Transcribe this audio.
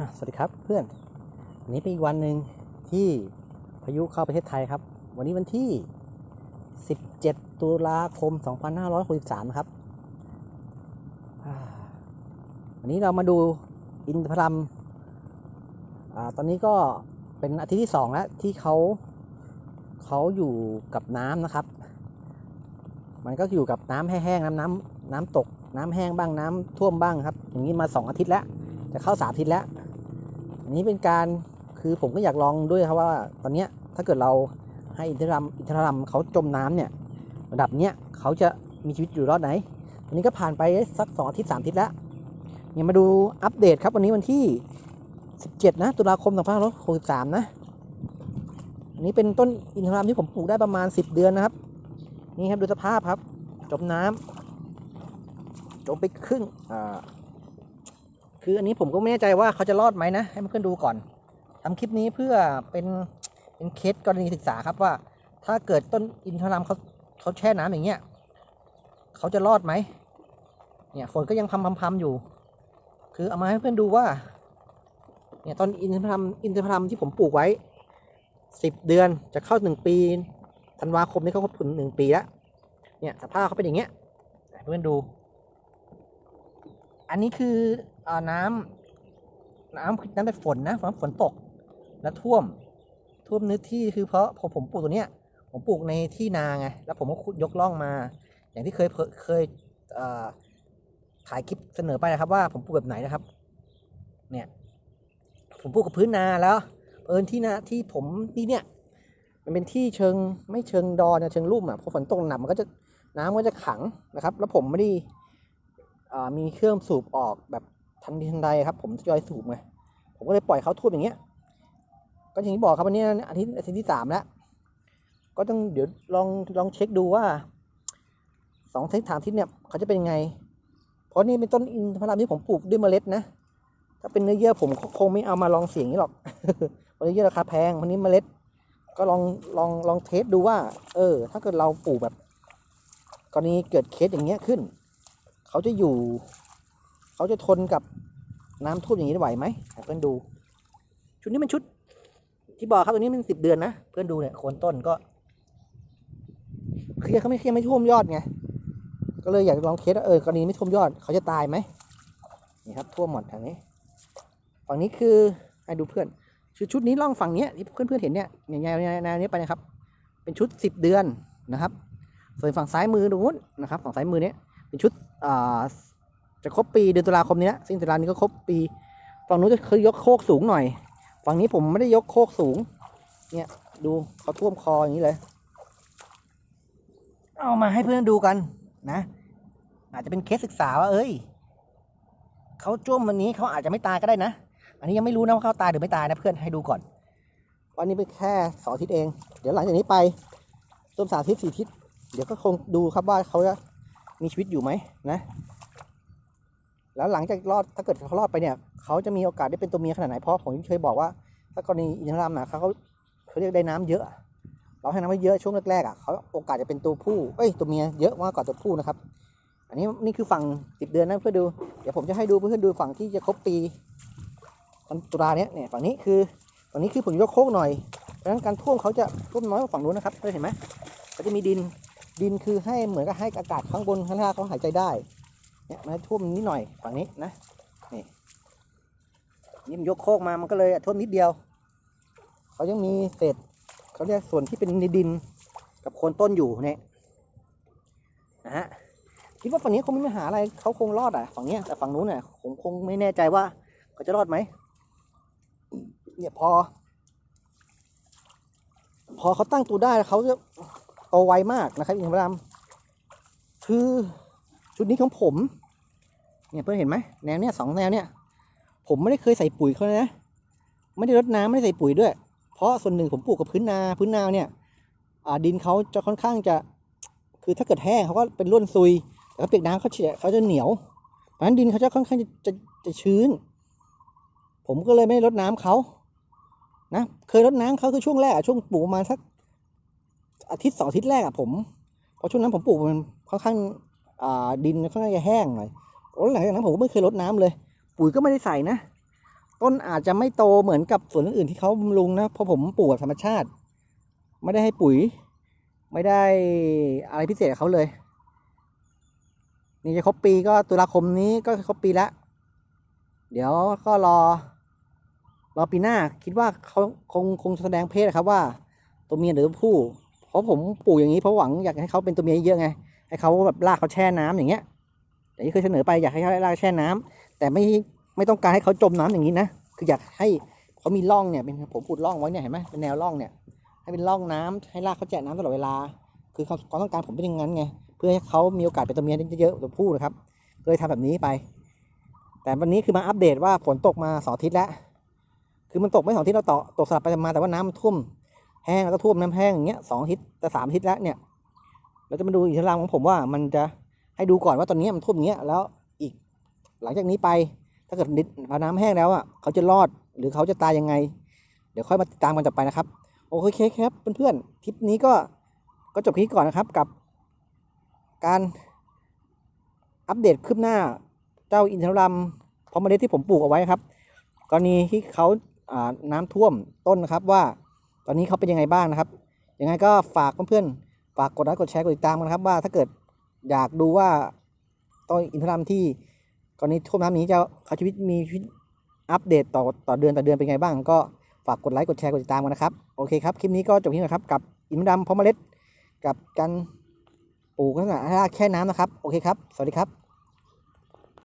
อะสวัสดีครับเพื่อนวันนี้เป็นอีกวันหนึ่งที่พายุเข้าประเทศไทยครับ วันนี้วันที่ 17 ตุลาคม 2563 ครับ วันนี้เรามาดูอินทผลัมอ่าตอนนี้ก็เป็นอาทิตย์ที่ 2 แล้ว ที่เขาเขาอยู่กับน้ำนะครับ มันก็อยู่กับน้ำแห้งๆ น้ำน้ำน้ำตกน้ำแห้งบ้างน้ำท่วมบ้างครับ อย่างนี้มา 2 อาทิตย์แล้วจะเข้าสามอาทิตย์แล้ว อันนี้เป็นการคือผมก็อยากลองด้วยครับว่าตอนนี้ถ้าเกิดเราให้อินทรัมอินทรัมเขาจมน้ำเนี่ยระดับเนี้ยเขาจะมีชีวิตอยู่รอดไหนอันนี้ก็ผ่านไปสักสองอาทิตย์สามอาทิตย์แล้วเนี่ยมาดูอัปเดตครับวันนี้วันที่ 17 นะ ตุลาคม2563นะอันนี้เป็นต้นอินทรัมที่ผมปลูกได้ประมาณ 10 เดือนนะครับ นี่ครับดูสภาพครับ จมน้ำจมไปครึ่งอ่า คืออันนี้ผมก็ไม่แน่ใจว่าเขาจะรอดไหมนะ ให้เพื่อนดูก่อนทำคลิปนี้เพื่อเป็นเป็นเคสกรณีศึกษาครับว่า ถ้าเกิดต้นอินทรัมเขาเขาแช่น้ำอย่างเงี้ยเขาจะรอดไหมเนี่ยฝนก็ยังพำพำพำอยู่ คือเอามาให้เพื่อนดูว่า เนี่ยต้นอินทรัมอินทรัมที่ผมปลูกไว้สิบเดือนจะเข้าหนึ่งปีธันวาคมนี้เขาครบถึงหนึ่งปีแล้วเนี่ยสภาพเขาเป็นอย่างเงี้ยเพื่อนดู อันนี้คืออน้ำน้ำน้ำเป็นฝนนะฝนฝนตกแล้วท่วมท่วมเนื้อที่คือเพราะผมผมปลูกตัวเนี้ย ผมปลูกในที่นาไงแล้วผมก็ยกล่องมา อย่างที่เคยเคยถ่ายคลิปเสนอไปนะครับ ว่าผมปลูกแบบไหนนะครับ เนี่ย ผมปลูกกับพื้นนาแล้วเอิญที่นาที่ผมที่เนี่ย มันเป็นที่เชิงไม่เชิงดอนนะเชิงลุ่มอะพอฝนตกหนักมันก็จะน้ำมันก็จะขังนะครับ แล้วผมไม่ได้ มีเครื่องสูบออกแบบทันทีทันใดครับ ผมทยอยสูบไงผมก็เลยปล่อยเขาท่วมอย่างเงี้ย ก็อย่างที่บอกครับวันนี้อาทิตย์อาทิตย์ที่สามแล้ว ก็ต้องเดี๋ยวลองลองเช็คดูว่าสองทิตย์สามทิตย์เนี่ยเขาจะเป็นยังไง เพราะนี่เป็นต้นอินทผลัมที่ผมปลูกด้วยเมล็ดนะ ถ้าเป็นเนื้อเยื่อผมคงไม่เอามาลองเสียงนี้หรอกเพราะเนื้อเยื่อราคาแพงวันนี้เมล็ด ก็ลองลองลองเทสดูว่า เออ ถ้าเกิดเราปลูกแบบกรณีเกิดเคสอย่างเงี้ยขึ้น เขาจะอยู่ เขาจะทนกับน้ำท่วมอย่างนี้ได้ไหวไหมเพื่อนดู ชุดนี้เป็นชุด ที่บอกครับตัวนี้มันสิบเดือนนะ เพื่อนดูเนี่ยโคนต้นก็เคลียร์เขาไม่เคลียร์ไม่ท่วมยอดไง ก็เลยอยากลองเคสว่าเออกรณีไม่ท่วมยอด เขาจะตายไหมนี่ครับท่วมหมดทางนี้ ฝั่งนี้คือให้ดูเพื่อน ชุดชุดนี้ล่องฝั่งเนี้ยที่เพื่อนเพื่อนๆเห็นเนี่ยเนี่ยแนวแนวแนวนี้ไปนะครับ เป็นชุดสิบเดือนนะครับ ส่วนฝั่งซ้ายมือตรงนู้นนะครับ ฝั่งซ้ายมือเนี้ย เป็นชุดจะครบปีเดือนตุลาคมนี้นะซึ่งตุลานี้ก็ครบปีฝั่งนู้นจะเคยยกโคกสูงหน่อย ฝั่งนี้ผมไม่ได้ยกโคกสูง เนี่ยดูเขาท่วมคออย่างนี้เลย เอามาให้เพื่อนดูกันนะ อาจจะเป็นเคสศึกษาว่าเอ้ยเขาจ้วมวันนี้เขาอาจจะไม่ตายก็ได้นะ อันนี้ยังไม่รู้นะว่าเขาตายหรือไม่ตายนะเพื่อนให้ดูก่อน วันนี้เป็นแค่สองอทิตย์เอง เดี๋ยวหลังจากนี้ไปต้นสามทิตย์สี่ทิตย์เดี๋ยวก็คงดูครับว่าเขาจะ มีชีวิตอยู่ไหมนะ แล้วหลังจากรอดถ้าเกิดเขารอดไปเนี่ย เขาจะมีโอกาสได้เป็นตัวเมียขนาดไหนเพราะผมเคยบอกว่า ถ้ากรณีอินทรามนะเขาเขาเรียกได้น้ำเยอะ เราให้น้ำไว้เยอะช่วงแรกๆอะเขาโอกาสจะเป็นตัวผู้เอ้ยตัวเมียเยอะมากกว่าตัวผู้นะครับ อันนี้นี่คือฝั่งสิบเดือนนะเพื่อดูเดี๋ยวผมจะให้ดูเพื่อนดูฝั่งที่จะครบปีวันตุลาเนี้ยเนี่ยฝั่งนี้คือฝั่งนี้คือผมยกโค้งหน่อยเพราะฉะนั้นการท่วมเขาจะท่วมน้อยกว่าฝั่งนู้นนะครับเพื่อนเห็นไหมเขาจะมีดิน ดินคือให้เหมือนกับให้อากาศข้างบนข้างล่างเขาหายใจได้ เนี่ยมันท่วมนิดหน่อยฝั่งนี้นะ นี่นี่มันยกโคกมามันก็เลยท่วมนิดเดียว เขายังมีเศษเขาเรียกส่วนที่เป็นในดินกับโคนต้นอยู่เนี่ยนะฮะคิดว่าฝั่งนี้คงไม่มีหาอะไรเขาคงรอดอะฝั่งนี้แต่ฝั่งนู้นเนี่ยผมคงไม่แน่ใจว่าเขาจะรอดไหมเนี่ยพอ พอเขาตั้งตัวได้เขาจะ โตไวมากนะครับอินทรามคือชุดนี้ของผม เนี่ยเพื่อนเห็นไหมแนวเนี้ยสองแนวเนี้ยผมไม่ได้เคยใส่ปุ๋ยเขาเลยนะไม่ได้รดน้ำไม่ได้ใส่ปุ๋ยด้วย เพราะส่วนหนึ่งผมปลูกกับพื้นนาพื้นนาเนี่ยดินเขาจะค่อนข้างจะ คือถ้าเกิดแห้งเขาก็เป็นร่วนซุยแต่เปียกน้ำเขาเฉยเขาจะเหนียวเพราะฉะนั้นดินเขาจะค่อนข้างจะจะจะชื้น ผมก็เลยไม่ได้รดน้ำเขานะเคยรดน้ำเขาคือช่วงแรกช่วงปลูกประมาณสัก อาทิตย์สองอาทิตย์แรกอะผมเพราะช่วงนั้นผมปลูกมันค่อนข้างอ่าดินค่อนข้างจะแห้งหน่อยแล้วหลังจากนั้นผมก็ไม่เคยรดน้ำเลย ปุ๋ยก็ไม่ได้ใส่นะ ต้นอาจจะไม่โตเหมือนกับสวนอื่นที่เขาบำรุงนะ เพราะผมปลูกแบบธรรมชาติ ไม่ได้ให้ปุ๋ย ไม่ได้อะไรพิเศษเขาเลย นี่จะครบปีก็ตุลาคมนี้ก็ครบปีแล้ว เดี๋ยวก็รอ รอปีหน้าคิดว่าเขาคงคงแสดงเพศครับว่า ตัวเมียหรือตัวผู้ เพราะผมปลูกอย่างนี้เพราะหวังอยากให้เขาเป็นตัวเมียเยอะไงให้เขาแบบลากเขาแช่น้ำอย่างเงี้ยอย่างที่เคยเสนอไปอยากให้เขาลากแช่น้ำแต่ไม่ไม่ต้องการให้เขาจมน้ำอย่างนี้นะคืออยากให้เขามีร่องเนี่ยเป็นผมขุดร่องไว้เนี่ยเห็นไหมเป็นแนวร่องเนี่ย ให้เป็นร่องน้ำให้ลากเขาแช่น้ำตลอดเวลา คือความควาต้องการผมเป็นอย่างนั้นไงเพื่อให้เขามีโอกาสเป็นตัวเมียได้เยอะๆตัวผู้นะครับก็เลยทำแบบนี้ไป แต่วันนี้คือมาอัปเดตว่าฝนตกมาสองทิตย์แล้ว คือมันตกไม่สองทิตย์เราต่อตกสลับไปมาแต่ว่าน้ำมันท่วม แห้งแล้วก็ท่วมน้ำแห้งอย่างเงี้ยสองอาทิตย์แต่สามอาทิตย์แล้วเนี่ย เราจะมาดูอินทรามของผมว่ามันจะให้ดูก่อนว่าตอนนี้มันท่วมเงี้ยแล้วอีกหลังจากนี้ไปถ้าเกิดดินพอน้ำแห้งแล้วอะเขาจะรอดหรือเขาจะตายยังไง เดี๋ยวค่อยมาติดตามกันต่อไปนะครับ โอเคครับเพื่อนๆคลิปนี้ก็ก็จบคลิปก่อนนะครับกับ การอัปเดตคืบหน้าเจ้าอินทรัมพอมเมล็ดที่ผมปลูกเอาไว้ครับกรณีที่เขาอ่าน้ำท่วมต้นนะครับว่า ตอนนี้เขาเป็นยังไงบ้างนะครับ ยังไงก็ฝากเพื่อนๆ ฝากกดไลค์กดแชร์กดติดตามกันนะครับ ว่าถ้าเกิดอยากดูว่าต้นอินทรัมที่กรณีท่วมน้ำนี้จะเขาชีวิตมีชีวิตอัปเดตต่อต่อเดือนต่อเดือนเป็นไงบ้าง ก็ฝากกดไลค์กดแชร์กดติดตามกันนะครับ โอเคครับ คลิปนี้ก็จบที่นี่นะครับ กับอินทรัมพอมเมล็ด กับการปลูกลักษณะให้รากแค่น้ำนะครับ โอเคครับ สวัสดีครับ